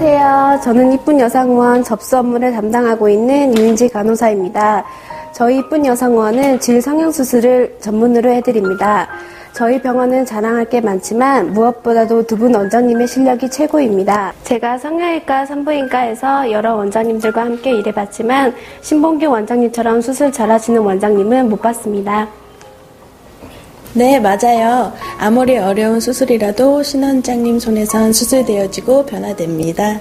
저는 이쁜 여성원 접수 업무를 담당하고 있는 유인지 간호사입니다. 저희 이쁜 여성원은 질 성형 수술을 전문으로 해드립니다. 저희 병원은 자랑할 게 많지만 무엇보다도 두 분 원장님의 실력이 최고입니다. 제가 성형외과, 산부인과에서 여러 원장님들과 함께 일해봤지만 신봉규 원장님처럼 수술 잘하시는 원장님은 못 봤습니다. 네, 맞아요. 아무리 어려운 수술이라도 신원장님 손에선 수술되어지고 변화됩니다.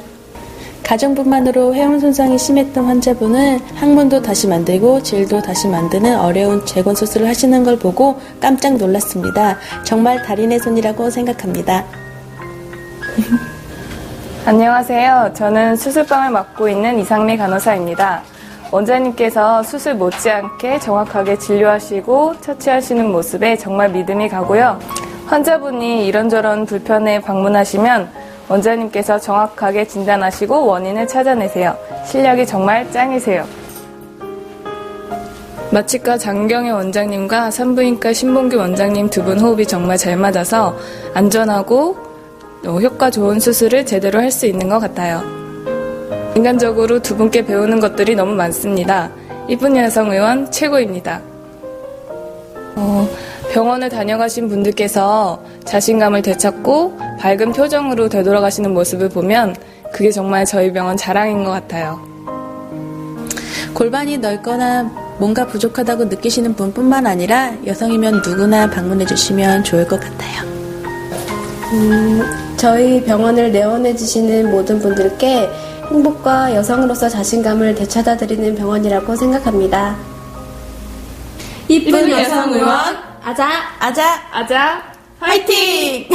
가정분만으로 회원 손상이 심했던 환자분은 항문도 다시 만들고 질도 다시 만드는 어려운 재건 수술을 하시는 걸 보고 깜짝 놀랐습니다. 정말 달인의 손이라고 생각합니다. 안녕하세요. 저는 수술방을 맡고 있는 이상미 간호사입니다. 원장님께서 수술 못지않게 정확하게 진료하시고 처치하시는 모습에 정말 믿음이 가고요. 환자분이 이런저런 불편에 방문하시면 원장님께서 정확하게 진단하시고 원인을 찾아내세요. 실력이 정말 짱이세요. 마취과 장경혜 원장님과 산부인과 신봉규 원장님 두 분 호흡이 정말 잘 맞아서 안전하고 어, 효과 좋은 수술을 제대로 할 수 있는 것 같아요. 인간적으로 두 분께 배우는 것들이 너무 많습니다. 이쁜 여성 의원 최고입니다. 어, 병원을 다녀가신 분들께서 자신감을 되찾고 밝은 표정으로 되돌아가시는 모습을 보면 그게 정말 저희 병원 자랑인 것 같아요. 골반이 넓거나 뭔가 부족하다고 느끼시는 분뿐만 아니라 여성이면 누구나 방문해 주시면 좋을 것 같아요. 저희 병원을 내원해 주시는 모든 분들께 행복과 여성으로서 자신감을 되찾아 드리는 병원이라고 생각합니다. 이쁜 여성 의원 아자! 아자! 아자 화이팅!